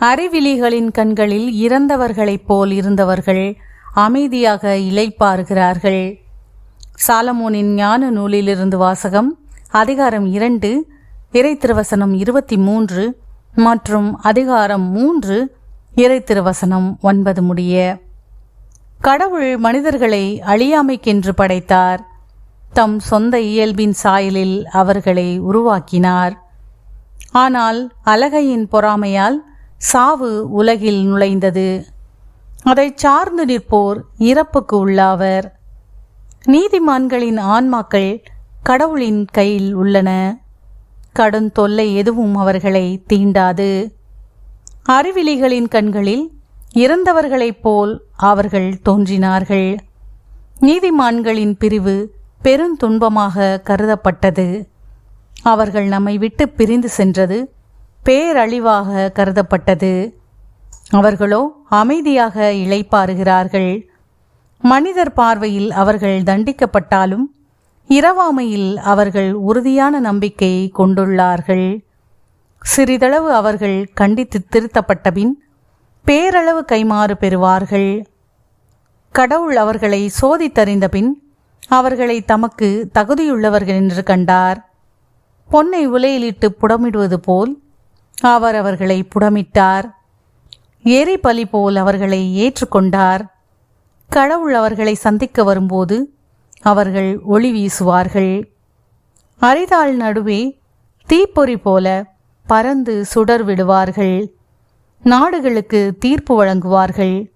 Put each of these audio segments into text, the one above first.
அறிவிலிகளின் கண்களில் இறந்தவர்களைப் போல் இருந்தவர்கள் அமைதியாக இழைப்பார்கிறார்கள் சாலமோனின் ஞான நூலிலிருந்து வாசகம் அதிகாரம் இரண்டு இறைத்திருவசனம் இருபத்தி மூன்று மற்றும் அதிகாரம் மூன்று இறைத்திருவசனம் ஒன்பது முடிய. கடவுள் மனிதர்களை அழியாமைக்கென்று படைத்தார். தம் சொந்த இயல்பின் சாயலில் அவர்களை உருவாக்கினார். ஆனால் அலகையின் பொறாமையால் சாவு உலகில் நுழைந்தது. அதைச் சார்ந்து நிற்போர் இறப்புக்கு உள்ளாவர். நீதிமான்களின் ஆன்மாக்கள் கடவுளின் கையில் உள்ளன. கடும் தொல்லை எதுவும் அவர்களை தீண்டாது. அறிவிலிகளின் கண்களில் இறந்தவர்களைப் போல் அவர்கள் தோன்றினார்கள். நீதிமான்களின் பிரிவு பெருந்துன்பமாக கருதப்பட்டது. அவர்கள் நம்மை விட்டு பிரிந்து சென்றது பேரழிவாக கருதப்பட்டது. அவர்களோ அமைதியாக இளைப்பாறுகிறார்கள் மனிதர் பார்வையில் அவர்கள் தண்டிக்கப்பட்டாலும் இரவாமையில் அவர்கள் உறுதியான நம்பிக்கை கொண்டுள்ளார்கள். சிறிதளவு அவர்கள் கண்டித்து திருத்தப்பட்டபின் பேரளவு கைமாறு பெறுவார்கள். கடவுள் அவர்களை சோதித்தறிந்தபின் அவர்களை தமக்கு தகுதியுள்ளவர்கள் என்று கண்டார். பொன்னை உலையிலிட்டு புடமிடுவது போல் அவர் அவர்களை புடமிட்டார். எரிபலி போல் அவர்களை ஏற்றுக்கொண்டார். கடவுள் அவர்களை சந்திக்க வரும்போது அவர்கள் ஒளி வீசுவார்கள். அரிதாள் நடுவே தீப்பொறி போல பறந்து சுடர் விடுவார்கள். நாடுகளுக்கு தீர்ப்பு வழங்குவார்கள்.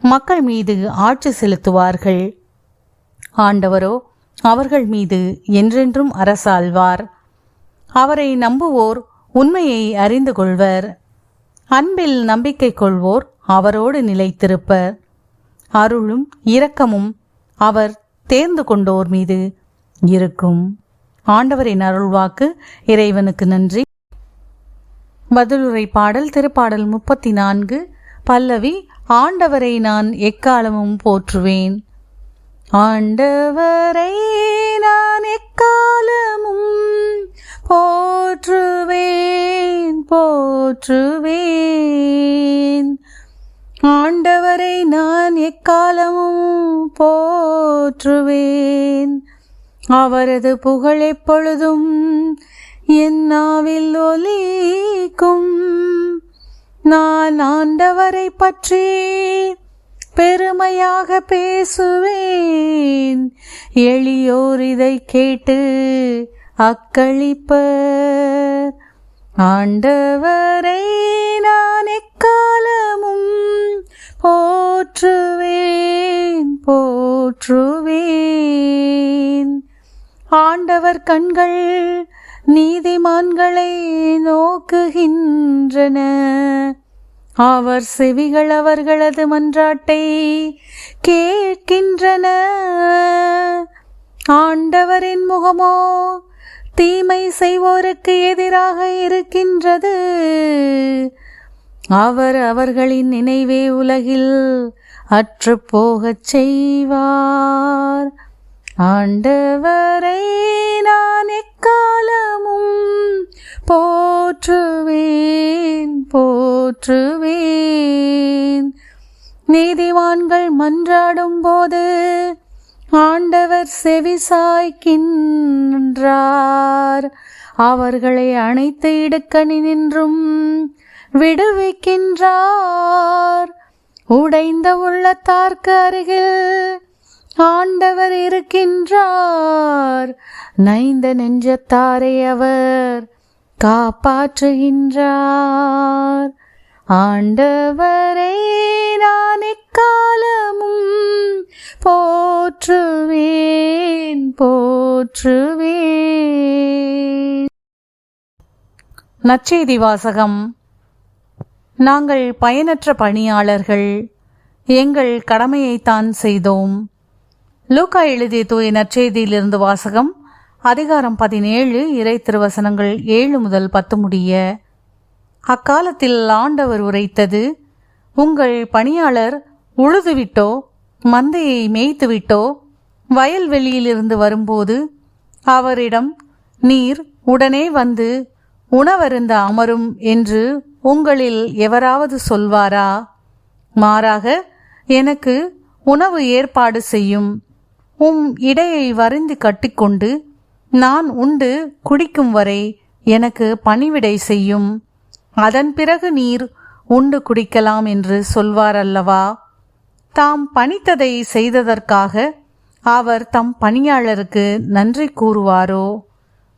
மக்கள் மீது ஆட்சி செலுத்துவார்கள். ஆண்டவரோ அவர்கள் மீது என்றென்றும் அரசாழ்வார் அவரை நம்புவோர் உண்மையை அறிந்து கொள்வர். அன்பில் நம்பிக்கை கொள்வோர் அவரோடு நிலைத்திருப்பர். அருளும் இரக்கமும் அவர் தேர்ந்து கொண்டோர் மீது இருக்கும். ஆண்டவரின் அருள்வாக்கு இறைவனுக்கு நன்றி. பதிலுரை பாடல் திருப்பாடல் முப்பத்தி நான்கு பல்லவி ஆண்டவரை நான் எக்காலமும் போற்றுவேன். ஆண்டவரை நான் எக்காலமும் போற்று போற்றுவேன். ஆண்டவரை நான் எக்காலமும் போற்றுவேன். அவரது புகழ் எப்பொழுதும் என் நாவில் ஒலிக்கும். நான் ஆண்டவரை பற்றி பெருமையாக பேசுவேன். எளியோர் இதை கேட்டு அக்களிப்பர். ஆண்டவரை நான் எக்காலமும் போற்றுவேன் போற்றுவேன். ஆண்டவர் கண்கள் நீதிமான்களை நோக்குகின்றன. அவர் செவிகள் அவர்களது மன்றாட்டை கேட்கின்றன. ஆண்டவரின் முகமோ தீமை செய்வோருக்கு எதிராக இருக்கின்றது. அவர் அவர்களின் நினைவே உலகில் அற்று போகச் செய்வார். ஆண்டவரை நான் எக்காலமும் போற்றுவேன் போற்றுவேன். நீதிவான்கள் மன்றாடும் போது ஆண்டவர் செவிசாய்க்கின்றார். அவர்களை அனைத்து இடுக்கணி நின்றும் விடுவிக்கின்றார். உடைந்த உள்ளத்தார்க்கு அருகில் ஆண்டவர் இருக்கின்றார். நைந்த நெஞ்சத்தாரை அவர் காப்பாற்றுகின்றார். ஆண்டவரை நான் இக்காலம் போற்றுவேன் போற்றுவேன். நற்செய்தி வாசகம். நாங்கள் பயனற்ற பணியாளர்கள் எங்கள் கடமையைத்தான் செய்தோம். லூக்கா எழுதிய தூய நற்செய்தியிலிருந்து வாசகம் அதிகாரம் பதினேழு இறை திருவசனங்கள் ஏழு முதல் பத்து முடிய. அக்காலத்தில் ஆண்டவர் உரைத்தது உங்கள் பணியாளர் உழுதுவிட்டோ மந்தையை மேய்த்துவிட்டோ வயல்வெளியிலிருந்து வரும்போது அவரிடம் நீர் உடனே வந்து உணவருந்த அமரும் என்று உங்களில் எவராவது சொல்வாரா? மாறாக எனக்கு உணவு ஏற்பாடு செய்யும். உம் இடையை வருந்து கட்டிக்கொண்டு நான் உண்டு குடிக்கும் வரை எனக்கு பணிவிடை செய்யும். அதன் பிறகு நீர் உண்டு குடிக்கலாம் என்று சொல்வார் அல்லவா தாம் பணித்ததை செய்ததற்காக அவர் தம் பணியாளருக்கு நன்றி கூறுவாரோ?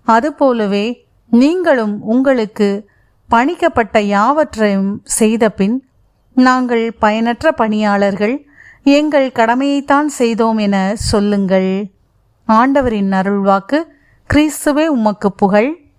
அதுபோலவே நீங்களும் உங்களுக்கு பணிக்கப்பட்ட யாவற்றையும் செய்தபின் நாங்கள் பயனற்ற பணியாளர்கள் எங்கள் கடமையைத்தான் செய்தோம் என சொல்லுங்கள். ஆண்டவரின் அருள்வாக்கு கிறிஸ்துவே உமக்கு புகழ்.